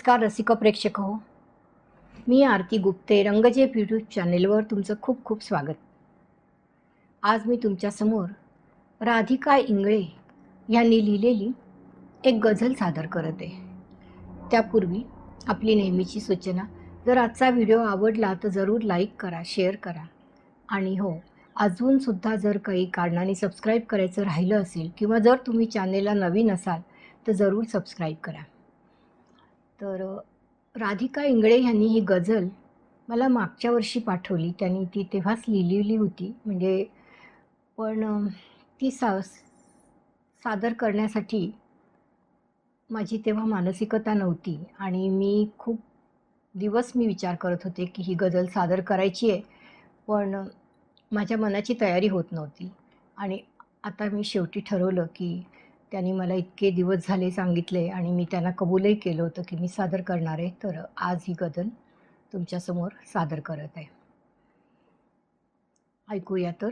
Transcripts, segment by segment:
नमस्कार रसिक प्रेक्षक हो मी आरती गुप्ते रंगजेप यूट्यूब चॅनेलवर तुमचं खूप खूप स्वागत. आज मी तुमच्यासमोर राधिका इंगळे यांनी लिहिलेली एक गझल सादर करत. आहे त्यापूर्वी आपली नेहमीची सूचना जर आजचा व्हिडिओ आवडला तर जरूर लाईक करा शेअर करा. आणि हो अजूनसुद्धा जर काही कारणाने सबस्क्राईब करायचं राहिलं असेल किंवा जर तुम्ही चॅनेलला नवीन असाल तर जरूर सबस्क्राईब करा. तर राधिका इंगळे यांनी ही गझल मला मागच्या वर्षी पाठवली. त्यांनी ती तेव्हाच लिहिलेली होती. म्हणजे पण ती सा सादर करण्यासाठी माझी तेव्हा मानसिकता नव्हती. आणि मी खूप दिवस मी विचार करत होते की ही गझल सादर करायची आहे. पण माझ्या मनाची तयारी होत नव्हती. आणि आता मी शेवटी ठरवलं की त्यांनी मला इतके दिवस झाले सांगितले आणि मी त्यांना कबूलही केलं होतं की मी सादर करणार आहे. तर आज ही गझल तुमच्यासमोर सादर करत आहे. ऐकूया तर.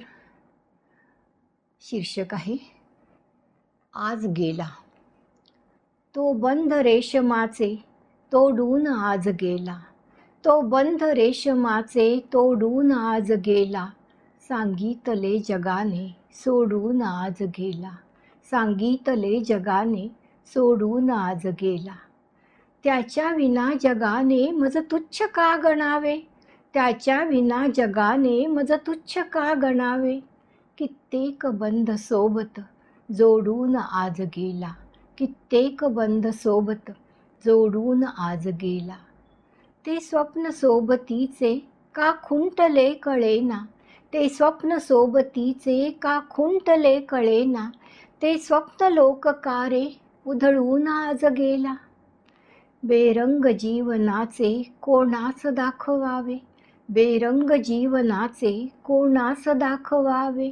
शीर्षक आहे आज गेला. तो बंध रेशमाचे तोडून आज गेला. तो बंध रेशमाचे तोडून आज गेला. सांगितले जगाने सोडून आज गेला. सांगितले जगाने सोडून आज गेला. त्याच्या विना जगाने मज तुच्छ का गणावे? त्याच्या विना जगाने मज तुच्छ का गणावे? कित्येक बंध सोबत जोडून आज गेला. कित्येक बंध सोबत जोडून आज गेला. ते स्वप्न सोबतीचे का खुंटले कळेना? ते स्वप्न सोबतीचे का खुंटले कळेना? ते स्वप्न लोककारे उधळून आज गेला. बेरंग जीवनाचे कोणास दाखवावे? बेरंग जीवनाचे कोणास दाखवावे?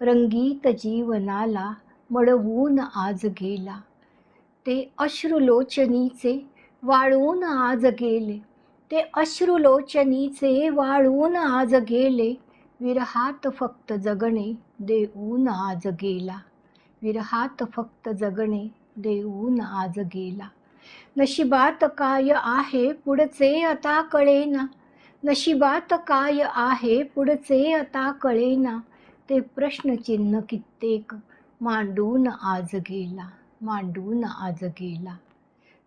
रंगीत जीवनाला मळवून आज गेला. ते अश्रुलोचनीचे वाळून आज गेले. ते अश्रुलोचनीचे वाळून आज गेले. विरहात फक्त जगणे देऊन आज गेला. विरहात फक्त जगणे देऊन आज गेला. नशिबात काय आहे पुढचे आता कळेना. नशिबात काय आहे पुढचे आता कळेना. ते प्रश्नचिन्ह कित्येक मांडून आज गेला मांडून आज गेला.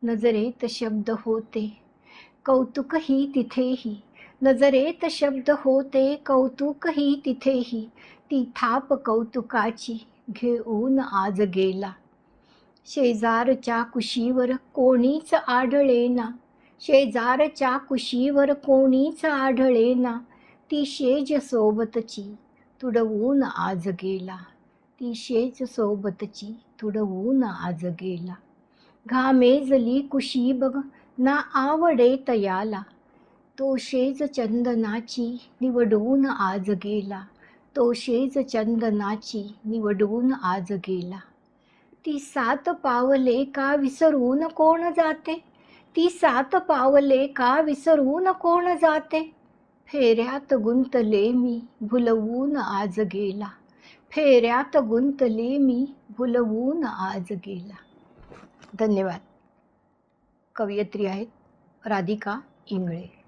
नजरेत शब्द होते कौतुकही तिथेही. नजरेत शब्द होते कौतुकही तिथेही. ती थाप कौतुकाची घेऊन आज गेला. शेजारच्या कुशीवर कोणीच आढळे ना शेजारच्या कुशीवर कोणीच आढळे ना ती शेज सोबतची तुडवून आज गेला. ती शेज सोबतची तुडवून आज गेला. घामेजली कुशी बघ ना आवडे तयाला. तो शेज चंदनाची निवडून आज गेला. तो शेज चंदनाची निवडून आज गेला. ती सात पावले का विसरून कोण जाते? ती सात पावले का विसरून कोण जाते? फेऱ्यात गुंतले मी भुलवून आज गेला. फेऱ्यात गुंतले मी भुलवून आज गेला. धन्यवाद. कवयित्री आहेत राधिका इंगळे.